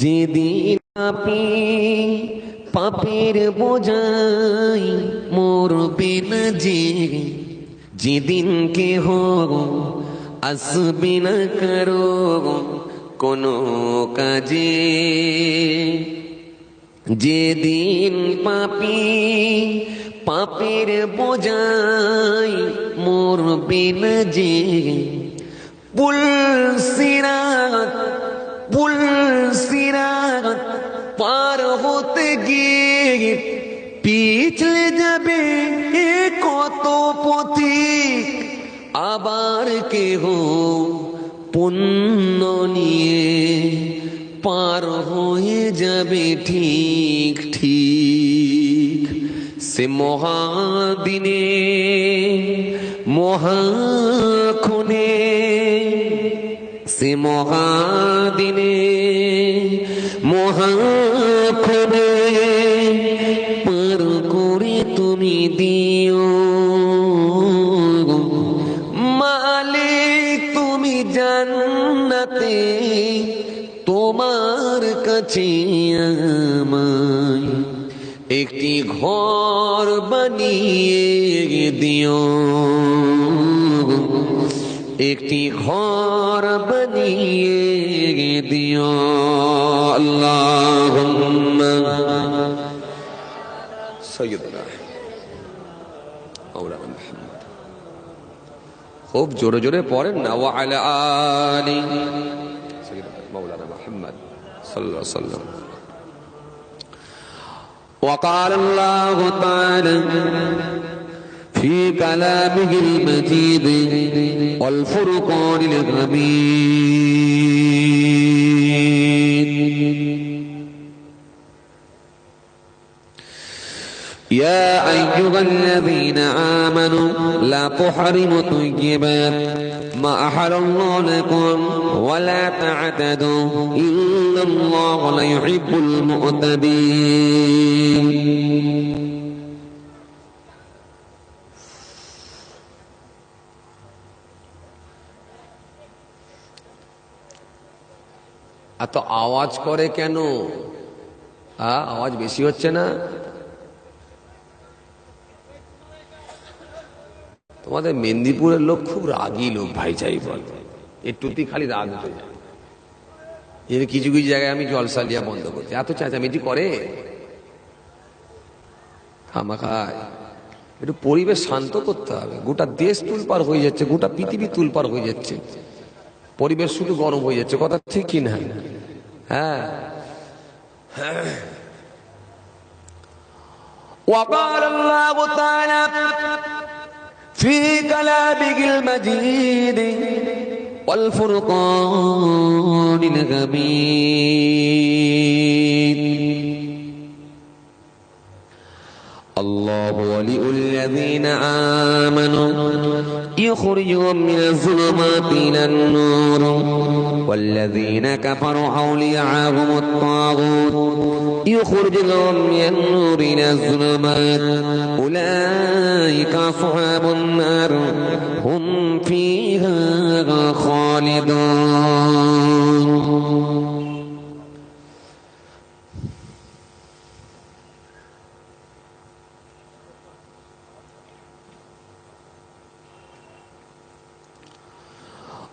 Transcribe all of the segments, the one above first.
যেদিন আপনি পাপের বোঝাই মরবে না যে, যেদিন কেহ আসবে না কারও কোনো কাজে। যেদিন পাপি পাপের বোঝাই মরবে না যে পুলসিরাত পুলসিরাত গিয়ে পিছলে যাবে এ কত পথিক? আবার কেহ পুণ্য নিয়ে পার হয়ে যাবে ঠিক ঠিক। সে মহাদিনে, মহাক্ষণে, সে মহাদিনে মহাক্ষণে তোমার কাছে আমায় একটি ঘর বানিয়ে দিও। একটি ঘর বানিয়ে দিও। আল্লাহ খুব জোরে জোরে পড়েন না। ওয়া আলা আলি। صلى الله عليه وسلم. وقال الله تعالى في كلامه المجيد والفرقان الغميد. يا أيها الذين آمنوا لا تحرموا طيبات ما أحل الله لكم ولا تعتدوا إن الله لا يحب المعتدين এত আওয়াজ করে কেন হ্যাঁ আওয়াজ বেশি হচ্ছে না তোমাদের মেদিনীপুরের লোক খুব রাগী লোক ভাই চাই বল একটুতেই খালি রাগ উঠে যায় এর কিছু কিছু জায়গায় আমি জলসা লিয়া বন্ধ করছি এত চেঁচামেচি করে খামাখায় একটু পরিবেশ শান্ত করতে হবে গোটা দেশ তুলপার হয়ে যাচ্ছে গোটা পৃথিবী তুলপার হয়ে যাচ্ছে পরিবেশ শুধু গরম হয়ে যাচ্ছে কথা ঠিক কি না হ্যাঁ وقال الله تعالى في كلامه المجيد والفرقان الحميد الله ولي الذين آمنوا. يخرجهم من الظلمات إلى النور. والذين كفروا أولياءهم الطاغوت. يخرجهم من النور إلى الظلمات. أولئك أصحاب النار. هم فيها خالدون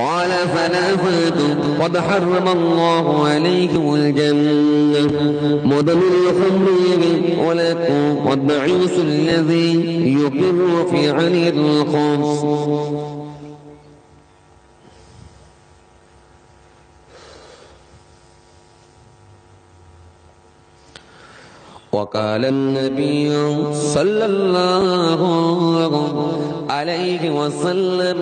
قال ثلاثة قد حرم الله عليكم الجنة مدن الخمر ولكم عيس الذي يقر في عن الخمس. وقال النبي صلى الله عليه وسلم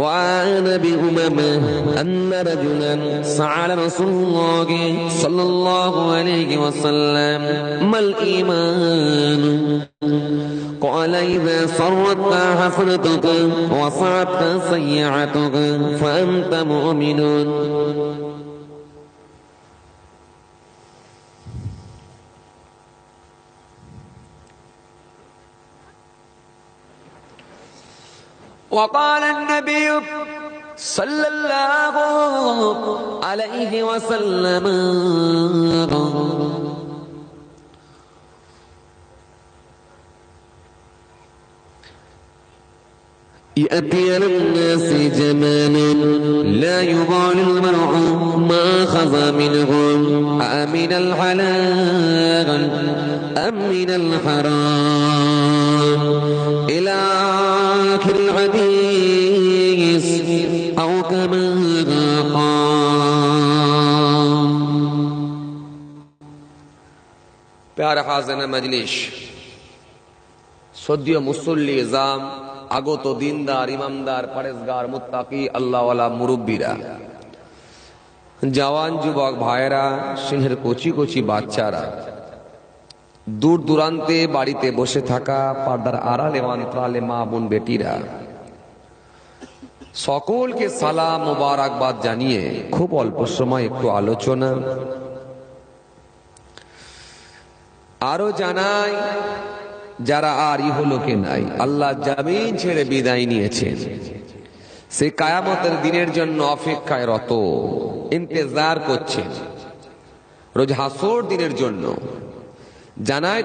وعن أبي أمامة أن رجلا سأل رسول الله صلى الله عليه وسلم ما الإيمان؟ قال إذا صرتك حسنتك وصعتك سيئتك فأنت مؤمن. وقال النبي صلى الله عليه وسلم. يأتي على الناس لا يبال المرء ما أخذ منهم أمن الحلال أم من الحرام؟ প্যার হাজানা মজলিস। সদ্য মুসল্লি জাম, আগত দিনদার, ইমামদার পরেজগার মুত্তাকি, আল্লাহওয়ালা মুরব্বীরা। জওয়ান যুবক ভাইয়েরা, সিংহের কচি কচি বাচ্চারা, দূর দূরান্তে বাড়িতে বসে থাকা পর্দার আড়ালে অন্তরালে মা বোন বেটিরা। সকলকে সালাম মোবারকবাদ জানিয়ে খুব অল্প সময় একটু আলোচনা আরও জানাই, যারা আর ইহলোকে নাই, আল্লাহ জামিন ছেড়ে বিদায় নিয়েছেন। সে কায়ামতের দিনের জন্য অপেক্ষায় রত, ইন্তেজার করছে রোজ হাসর দিনের জন্য। জানায়